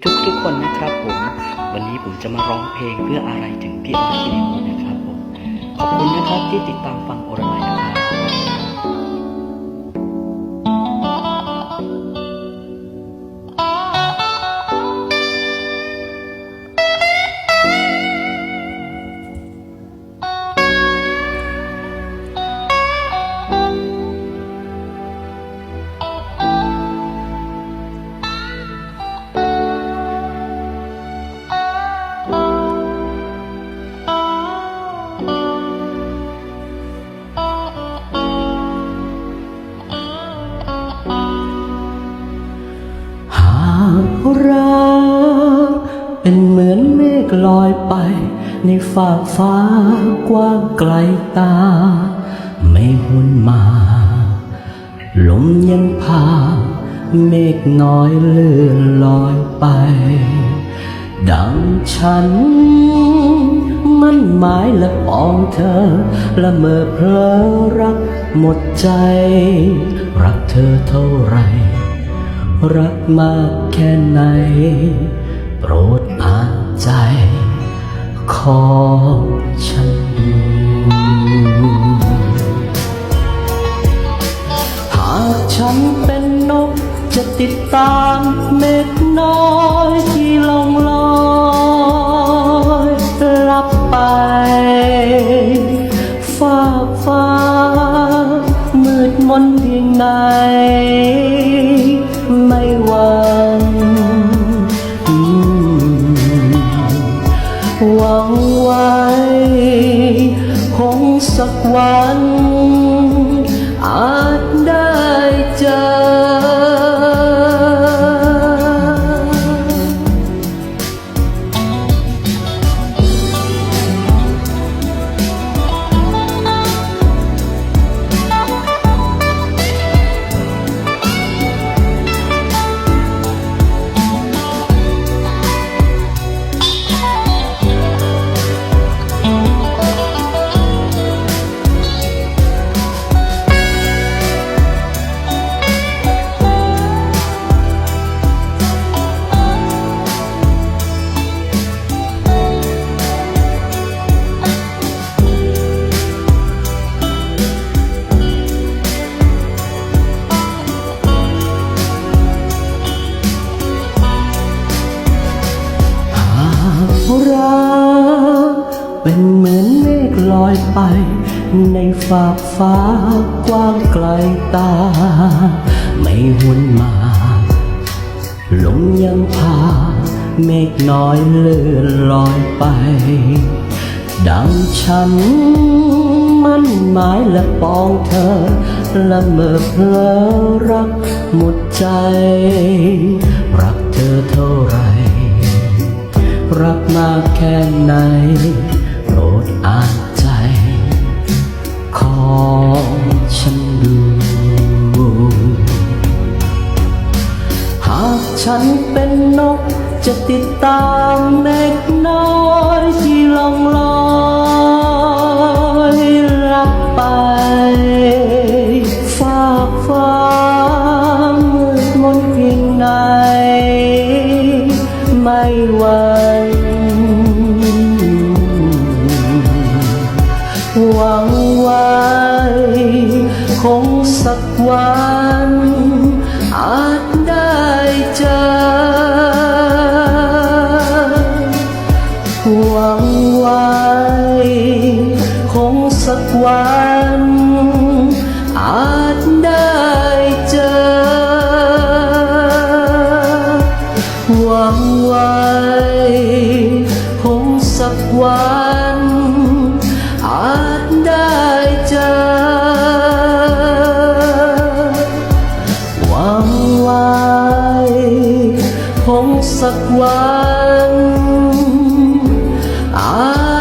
ทุกทุกคนนะครับผม วันนี้ผมจะมาร้องเพลงเพื่ออะไรถึงพี่ออสคิริมูนะครับผม ขอบคุณนะครับที่ติดตามฟังโอรไลนะครับ เป็นเหมือนเมฆลอยไป ในฝากฟ้ากว้างไกลตา ไม่หุนมา ลมยังพา เมฆน้อยเลื่อนลอยไป ดังฉัน มันหมายละปองเธอ ละเมอเพลอรักหมดใจ รักเธอเท่าไหรรักมากแค่ไหนโปรด ใจขอฉันดูหากฉันเป็นนกจะติดตามเม็ดน้อยที่ลองลอยรับไปฝาฟ้ามืดมนเพียงไหน สักวัน อาจได้ เป็นเหมือนเมฆลอยไป ในฝากฟ้ากว้างไกลตา ไม่หุนมา ลมยังพา เมฆน้อยเลื่อนลอยไป ดังฉันมันหมายและปองเธอละเมอเพลอรักหมดใจ รักเธอเท่าไหรรักมากแค่ไหน โปรดอ่านใจ ของฉันดู หากฉันเป็นนกจะติดตามเม็ดน้อยที่ลองลอยรับไปฝากฟ้ามืดมนเพียงไหนไม่หวั่น สักวัน อาจได้เจอหวังไว้คงสักวัน วันอา